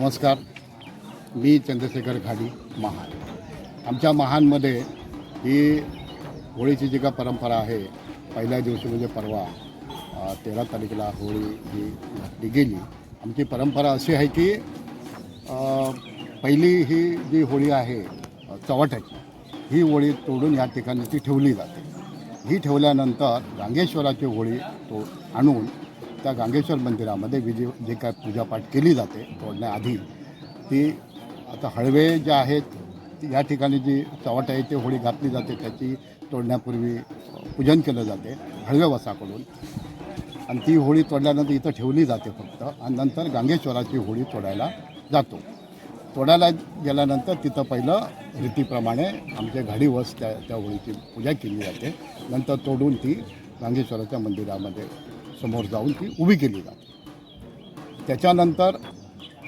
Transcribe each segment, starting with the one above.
नमस्कार. मी चंद्रशेखर घाडी महान आमच्या महानमध्ये ही होळीची जी का परंपरा आहे पहिल्या दिवशी म्हणजे परवा तेरा तारखेला होळी ही घातली गेली. आमची परंपरा अशी आहे की पहिली ही जी होळी आहे चवटाची ही होळी तोडून या ठिकाणी ती ठेवली जाते. ही ठेवल्यानंतर रांगेश्वराची होळी तो आणून त्या गांगेश्वर मंदिरामध्ये विजय जे काय पूजापाठ केली जाते तोडण्याआधी ती आता हळवे जे आहेत या ठिकाणी जी चवट आहे ते होळी घातली जाते त्याची तोडण्यापूर्वी पूजन केलं जाते हळवे वसाकडून. आणि ती होळी तोडल्यानंतर इथं ठेवली जाते फक्त आणि नंतर गांगेश्वराची होळी तोडायला जातो. तोडायला गेल्यानंतर तिथं पहिलं रीतीप्रमाणे आमच्या घाडीवस त्या त्या होळीची पूजा केली जाते. नंतर तोडून ती गांगेश्वराच्या मंदिरामध्ये समोर जाऊन ती उभी केली जाते. त्याच्यानंतर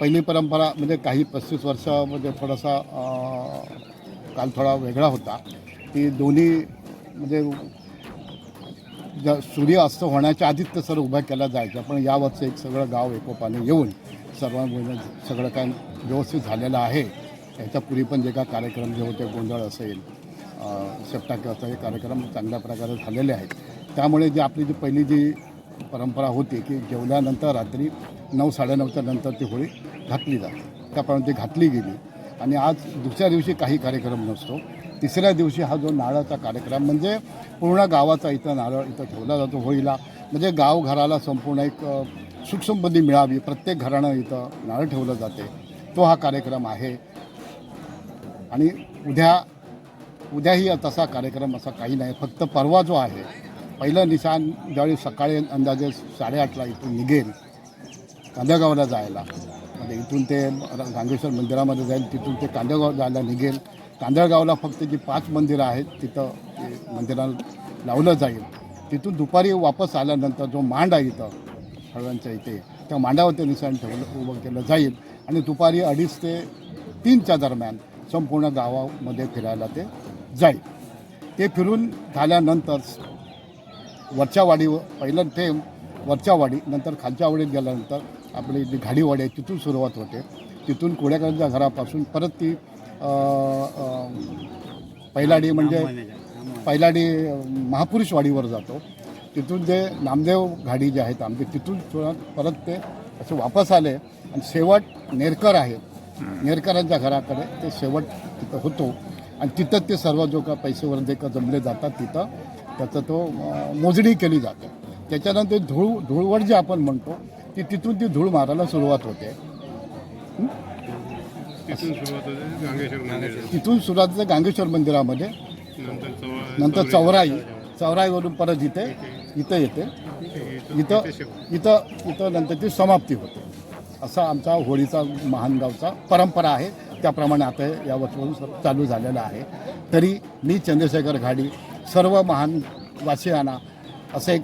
पहिली परंपरा म्हणजे काही पस्तीस वर्षामध्ये थोडासा काल थोडा वेगळा होता. की दोन्ही म्हणजे ज सूर्य अस्त होण्याच्या आधीच ते सर्व उभ्या केल्या जायच्या. पण यावरचं एक सगळं गाव एकोपाने येऊन सर्वांना सगळं काय व्यवस्थित झालेलं आहे. याच्यापूर्वी पण जे काय कार्यक्रम जे होते गोंधळ असेल शेपटाके असं हे कार्यक्रम चांगल्या प्रकारे झालेले आहेत. त्यामुळे जी आपली जी पहिली जी परंपरा होती की जेवल्यानंतर रात्री नऊ साडेनऊच्या नंतर ती होळी घातली जाते. त्याप्रमाणे ती घातली गेली. आणि आज दुसऱ्या दिवशी काही कार्यक्रम नसतो. तिसऱ्या दिवशी हा जो नारळाचा कार्यक्रम म्हणजे पूर्ण गावाचा इथं नारळ इथं ठेवला जातो होळीला. म्हणजे गावघराला संपूर्ण एक सुखसंपत्ती मिळावी. प्रत्येक घरानं इथं नारळ ठेवलं जाते. तो हा कार्यक्रम आहे. आणि उद्या उद्याही तसा कार्यक्रम असा काही नाही. फक्त परवा जो आहे पहिलं निशाण ज्यावेळी सकाळी अंदाजे साडेआठला इथून निघेल कांदेगावला जायला. म्हणजे इथून ते गांगेश्वर मंदिरामध्ये जाईल तिथून ते कांदेगाव जायला निघेल. कांदळगावला फक्त जी पाच मंदिरं आहेत तिथं ते मंदिराला लावलं जाईल. तिथून दुपारी वापस आल्यानंतर जो मांड आहे इथं हळव्यांच्या इथे त्या मांडावर ते निशाण ठेवलं उभं केलं जाईल. आणि दुपारी अडीच ते तीनच्या दरम्यान संपूर्ण गावामध्ये फिरायला ते जाईल. ते फिरून झाल्यानंतर वरच्या वाडीवर पहिलं ते वरच्या वाडी नंतर खालच्या वाडीत गेल्यानंतर आपली जी घाडीवाडी आहे तिथून सुरुवात होते. तिथून कोड्याकरच्या घरापासून परत ती पहिलाडी म्हणजे पहिलाडी अ, महापुरुष वाडीवर जातो. तिथून जे नामदेव घाडी जे आहेत आमचे तिथून परत ते असे वापस आले. आणि शेवट नेरकर आहे. नेरकरांच्या घराकडे ते शेवट तिथं होतो. आणि तिथं ते सर्व जो का पैसेवर जे का जमले जातात तिथं त्याचं तो मोजणी केली जाते. त्याच्यानंतर धूळ धूळवड जे आपण म्हणतो ती तिथून ती धूळ मारायला सुरुवात होते. तिथून सुरुवात होते गांगेश्वर मंदिरामध्ये. नंतर चौराई चौराईवरून परत इथे इथं येते. इथं इथं इथं नंतर ती समाप्ती होते. असा आमचा होळीचा महान गावचा परंपरा आहे. त्याप्रमाणे आता या वर्षापासून सर्व चालू झालेलं आहे. तरी मी चंद्रशेखर घाडी सर्व महान वासियांना असं एक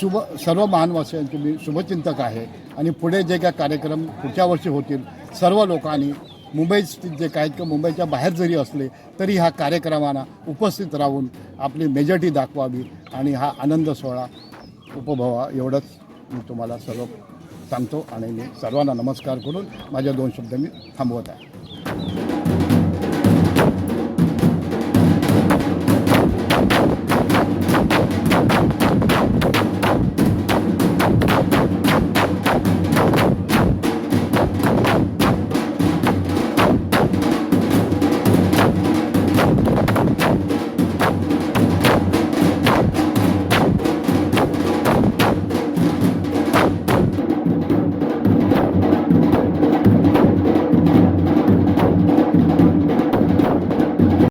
शुभ सर्व महानवासियांचे मी शुभचिंतक आहे. आणि पुढे जे काय कार्यक्रम पुढच्या वर्षी होतील सर्व लोकांनी मुंबईत स्थित जे काय किंवा मुंबईच्या बाहेर जरी असले तरी ह्या कार्यक्रमांना उपस्थित राहून आपली मेजॉरिटी दाखवावी आणि हा आनंद सोहळा उपभवा एवढंच मी तुम्हाला सर्व सांगतो आणि मी सर्वांना नमस्कार करून माझ्या दोन शब्द मी थांबवत आहे.